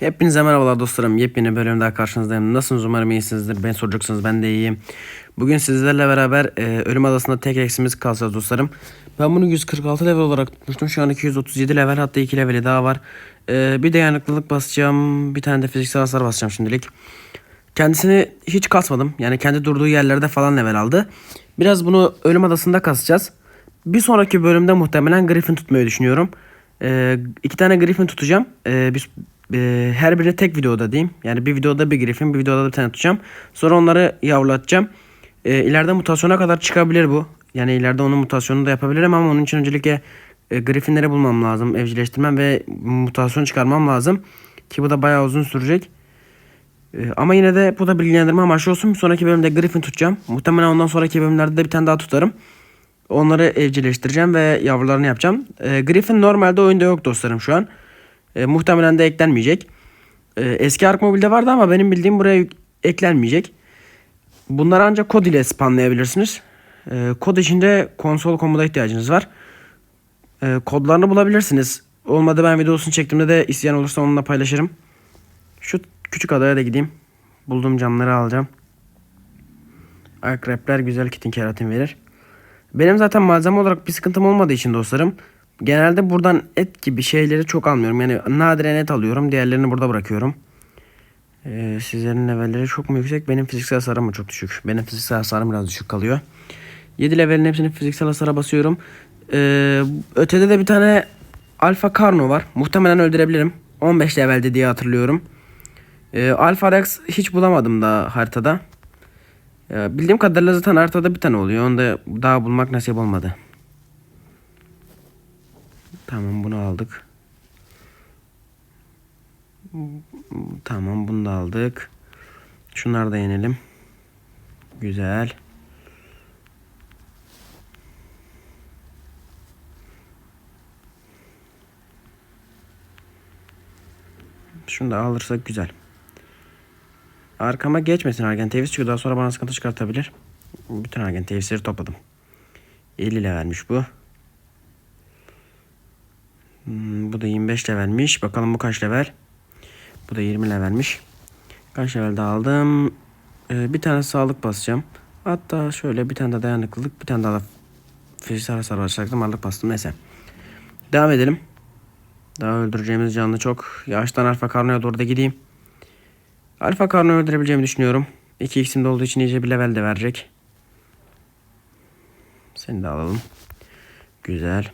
Hepinize merhabalar dostlarım. Yepyeni bölümde daha karşınızdayım. Nasılsınız umarım iyisinizdir. Ben soracaksınız ben de iyiyim. Bugün sizlerle beraber e, Ölüm Adası'nda tek eksimiz kalacağız dostlarım. Ben bunu 146 level olarak tutmuştum. Şu an 237 level hatta 2 leveli daha var. E, bir dayanıklılık basacağım. Bir tane de fiziksel hasar basacağım şimdilik. Kendisini hiç kasmadım. Yani kendi durduğu yerlerde falan level aldı. Biraz bunu Ölüm Adası'nda kasacağız. Bir sonraki bölümde muhtemelen Griffin tutmayı düşünüyorum. Ee, iki tane Griffin tutacağım. Ee, biz, e, her biri tek videoda diyeyim. Yani bir videoda bir Griffin, bir videoda da bir tane tutacağım. Sonra onları yavrulatacağım. Ee, ileride mutasyona kadar çıkabilir bu. Yani ileride onun mutasyonunu da yapabilirim ama onun için öncelikle e, Griffinleri bulmam lazım. Evcilleştirmem ve mutasyon çıkarmam lazım. Ki bu da bayağı uzun sürecek. Ee, ama yine de bu da bilgilendirme amaçlı olsun. Bir sonraki bölümde Griffin tutacağım. Muhtemelen ondan sonraki bölümlerde de bir tane daha tutarım. Onları evcilleştireceğim ve yavrularını yapacağım. Ee, Griffin normalde oyunda yok dostlarım şu an. Ee, muhtemelen de eklenmeyecek. Ee, eski Ark Mobile'de vardı ama benim bildiğim buraya eklenmeyecek. Bunları ancak kod ile spawnlayabilirsiniz. Ee, kod içinde konsol komuda ihtiyacınız var. Ee, kodlarını bulabilirsiniz. Olmadı ben videosunu çektiğimde de isteyen olursa onunla paylaşırım. Şu küçük adaya da gideyim. Bulduğum camları alacağım. Akrepler güzel kitin keratin verir. Benim zaten malzeme olarak bir sıkıntım olmadığı için dostlarım. Genelde buradan et gibi şeyleri çok almıyorum. Yani nadiren et alıyorum. Diğerlerini burada bırakıyorum. Ee, sizlerin levelleri çok mu yüksek? Benim fiziksel hasarım mı çok düşük? Benim fiziksel hasarım biraz düşük kalıyor. 7 levelin hepsini fiziksel hasara basıyorum. Ee, ötede de bir tane Alfa Karno var. Muhtemelen öldürebilirim. 15 levelde diye hatırlıyorum. Ee, Alfa Rex hiç bulamadım daha haritada. Ya, bildiğim kadarıyla zaten haritada bir tane oluyor. Onu da daha bulmak nasip olmadı. Tamam bunu aldık. Tamam bunu da aldık. Şunları da yenelim. Güzel. Şunu da alırsak güzel. Arkama geçmesin Argen Tevis çünkü daha sonra bana sıkıntı çıkartabilir. Bütün Argen Tevisleri topladım. 50 levelmiş bu. Hmm, bu da 25 levelmiş. Bakalım bu kaç level? Bu da 20 levelmiş. Kaç level daha aldım? Ee, bir tane sağlık basacağım. Hatta şöyle bir tane de dayanıklılık, bir tane daha da fiziksel hasar basacaktım. Ağırlık bastım. Neyse. Devam edelim. Daha öldüreceğimiz canlı çok. Yavaştan Alfa Karno'ya doğru da gideyim. Alfa Karno'yu öldürebileceğimi düşünüyorum. 2x'im de olduğu için iyice bir level de verecek. Seni de alalım. Güzel.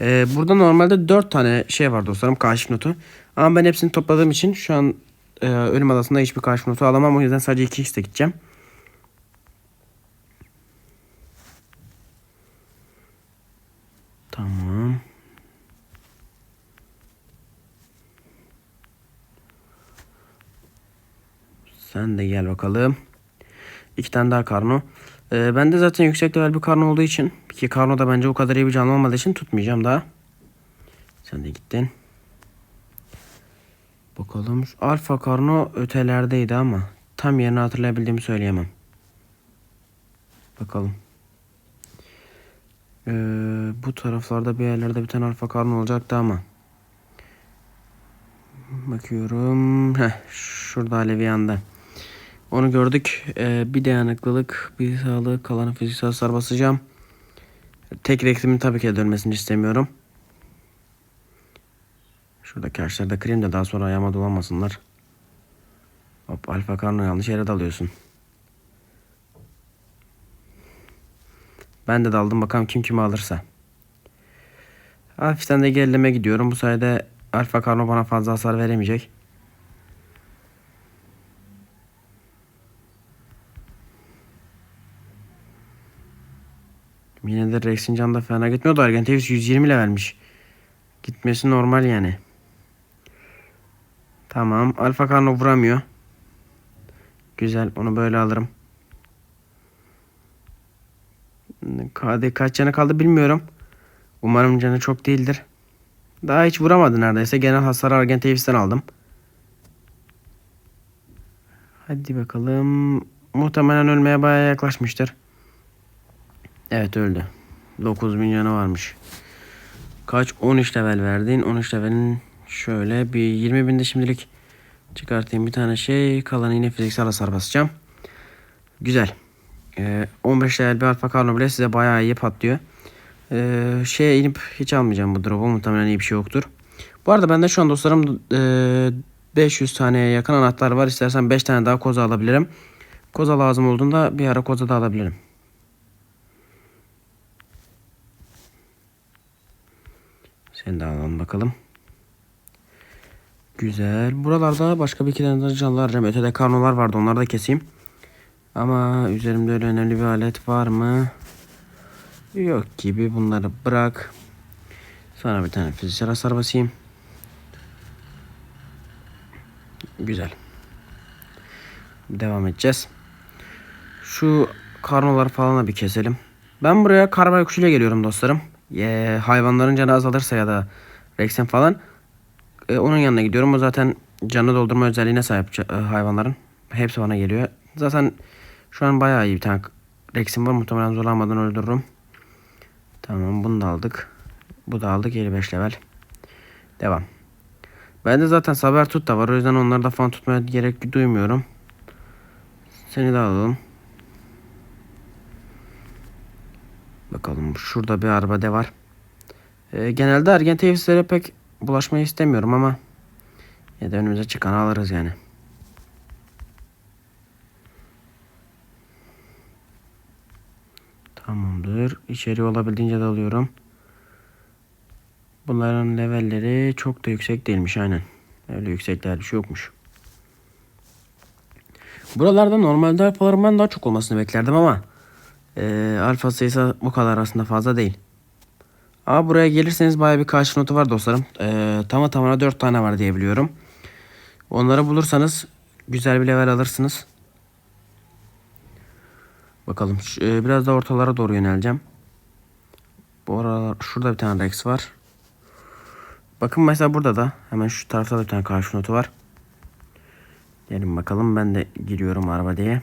Ee, burada normalde 4 tane şey var dostlarım kaşif notu. Ama ben hepsini topladığım için şu an e, ölüm adasında hiçbir kaşif notu alamam. O yüzden sadece 2x de gideceğim. Tamam. Sen de gel bakalım. İki tane daha karno. Ee, ben de zaten yüksek level bir karno olduğu için ki karno da bence o kadar iyi bir canlı olmadığı için tutmayacağım daha. Sen de gittin. Bakalım. Alfa karno ötelerdeydi ama tam yerini hatırlayabildiğimi söyleyemem. Bakalım. Ee, bu taraflarda bir yerlerde bir tane alfa karno olacaktı ama. Bakıyorum. Heh, şurada Alevi yanda. Onu gördük. Ee, bir dayanıklılık, bir sağlık, kalanı fiziksel hasar basacağım. Tek reksimin tabii ki dönmesini istemiyorum. Şuradaki ağaçları da kırayım da daha sonra ayağıma dolanmasınlar. Hop alfa karno yanlış yere dalıyorsun. Ben de daldım bakalım kim kimi alırsa. Hafiften de gerileme gidiyorum. Bu sayede alfa karno bana fazla hasar veremeyecek. Yine de Rex'in canı da fena gitmiyordu. Argentavis 120 levelmiş. Gitmesi normal yani. Tamam. Alfa Karno vuramıyor. Güzel. Onu böyle alırım. KD kaç canı kaldı bilmiyorum. Umarım canı çok değildir. Daha hiç vuramadı neredeyse. Genel hasarı Argentavis'ten aldım. Hadi bakalım. Muhtemelen ölmeye bayağı yaklaşmıştır. Evet öldü. 9 milyonu varmış. Kaç? 13 level verdin. 13 levelin Şöyle bir 20 binde şimdilik çıkartayım bir tane şey. Kalanı yine fiziksel hasar basacağım. Güzel. Ee, 15 level bir alfa karno bile size bayağı iyi patlıyor. Ee, şeye inip hiç almayacağım bu drop'u. Muhtemelen iyi bir şey yoktur. Bu arada bende şu an dostlarım e, 500 taneye yakın anahtar var. İstersen 5 tane daha koza alabilirim. Koza lazım olduğunda bir ara koza da alabilirim. Seni de alalım bakalım. Güzel. Buralarda başka bir iki tane canlılar arayacağım. Ötede karnolar vardı. Onları da keseyim. Ama üzerimde öyle önemli bir alet var mı? Yok gibi. Bunları bırak. Sana bir tane fiziksel hasar basayım. Güzel. Devam edeceğiz. Şu karnoları falan da bir keselim. Ben buraya karbay kuşuyla geliyorum dostlarım. Ee, hayvanların canı azalırsa ya da Rex'in falan e, onun yanına gidiyorum. O zaten canı doldurma özelliğine sahip e, hayvanların. Hepsi bana geliyor. Zaten şu an bayağı iyi bir tane Rex'im var. Muhtemelen zorlanmadan öldürürüm. Tamam bunu da aldık. Bu da aldık 55 level. Devam. Bende zaten saber tut da var. O yüzden onları da falan tutmaya gerek duymuyorum. Seni de alalım. Bakalım şurada bir arabada var. Ee, genelde ergen pek bulaşmayı istemiyorum ama ya da önümüze çıkanı alırız yani. Tamamdır. İçeri olabildiğince dalıyorum. Bunların levelleri çok da yüksek değilmiş aynen. Öyle yüksekler bir şey yokmuş. Buralarda normalde alfalarımdan daha çok olmasını beklerdim ama e, alfa sayısı bu kadar aslında fazla değil. Ama buraya gelirseniz baya bir karşı notu var dostlarım. E, tamı tamına 4 tane var diye biliyorum. Onları bulursanız güzel bir level alırsınız. Bakalım e, biraz da ortalara doğru yöneleceğim. Bu aralar şurada bir tane Rex var. Bakın mesela burada da hemen şu tarafta da bir tane karşı notu var. Gelin bakalım ben de giriyorum araba diye.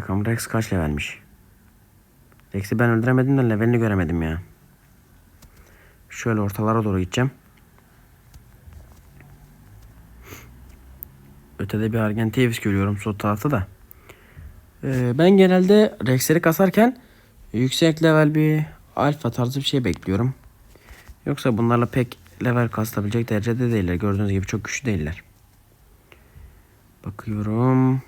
Bakalım Rex kaç levelmiş. Rex'i ben öldüremedim de levelini göremedim ya. Şöyle ortalara doğru gideceğim. Ötede bir Argentavis görüyorum sol tarafta da. Ee, ben genelde Rex'leri kasarken yüksek level bir alfa tarzı bir şey bekliyorum. Yoksa bunlarla pek level kasılabilecek derecede değiller. Gördüğünüz gibi çok güçlü değiller. Bakıyorum.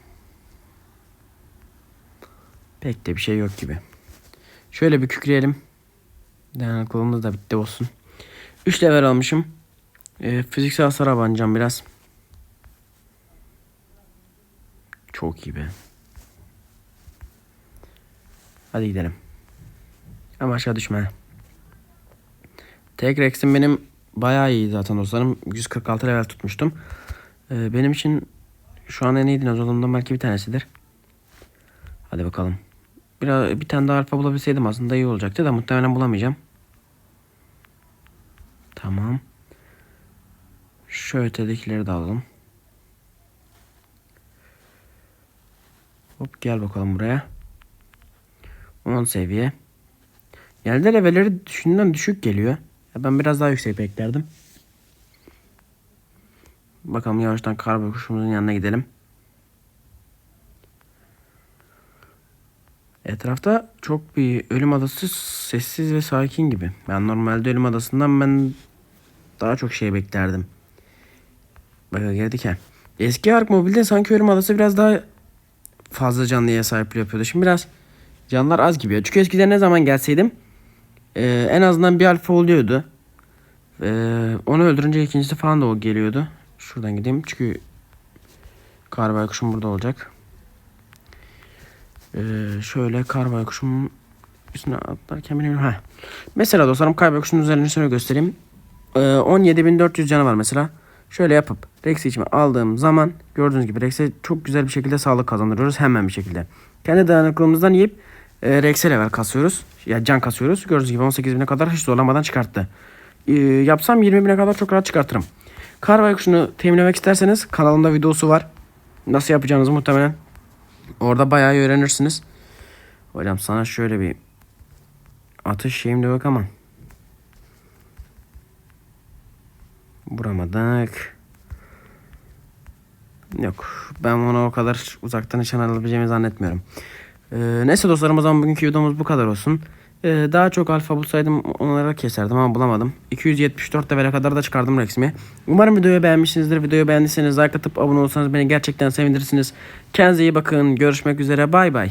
Pek de bir şey yok gibi. Şöyle bir kükreyelim. Dayanıklılığımız da bitti olsun. 3 level almışım. Ee, fiziksel hasara banacağım biraz. Çok iyi be. Hadi gidelim. Ama aşağı düşme. Tek Rex'im benim bayağı iyi zaten dostlarım. 146 level tutmuştum. Ee, benim için şu an en iyi dinozorlarımdan belki bir tanesidir. Hadi bakalım. Biraz, bir tane daha alfa bulabilseydim aslında iyi olacaktı da muhtemelen bulamayacağım. Tamam. Şu ötedekileri de alalım. Hop gel bakalım buraya. 10 seviye. Genelde levelleri düşündüğümden düşük geliyor. Ya ben biraz daha yüksek beklerdim. Bakalım yavaştan karabük kuşumuzun yanına gidelim. Etrafta çok bir ölüm adası sessiz ve sakin gibi. Ben normalde ölüm adasından ben daha çok şey beklerdim. Böyle geldik ha. Eski Ark Mobil'de sanki ölüm adası biraz daha fazla canlıya sahip yapıyordu. Şimdi biraz canlılar az gibi. Çünkü eskiden ne zaman gelseydim e, en azından bir alfa oluyordu. E, onu öldürünce ikincisi falan da o geliyordu. Şuradan gideyim çünkü kar baykuşum burada olacak. Ee, şöyle kar baykuşumun üstüne atlarken benim ha. Mesela dostlarım kar baykuşunun üzerine şöyle göstereyim. Ee, 17.400 canı var mesela. Şöyle yapıp Rex'i içime aldığım zaman gördüğünüz gibi Rex'e çok güzel bir şekilde sağlık kazandırıyoruz hemen bir şekilde. Kendi dayanıklılığımızdan yiyip e, Rex'e level kasıyoruz. Ya can kasıyoruz. Gördüğünüz gibi 18.000'e kadar hiç zorlamadan çıkarttı. Ee, yapsam 20.000'e kadar çok rahat çıkartırım. Kar baykuşunu teminlemek isterseniz kanalımda videosu var. Nasıl yapacağınızı muhtemelen orada bayağı öğrenirsiniz. Hocam sana şöyle bir atış şeyim de yok ama. Vuramadık. Yok. Ben onu o kadar uzaktan nişan alabileceğimi zannetmiyorum. Ee, neyse dostlarım o zaman bugünkü videomuz bu kadar olsun. Ee, daha çok alfa bulsaydım onlara keserdim ama bulamadım. 274 levele kadar da çıkardım Rex'imi. Umarım videoyu beğenmişsinizdir. Videoyu beğendiyseniz like atıp abone olsanız beni gerçekten sevindirirsiniz. Kendinize iyi bakın. Görüşmek üzere. Bay bay.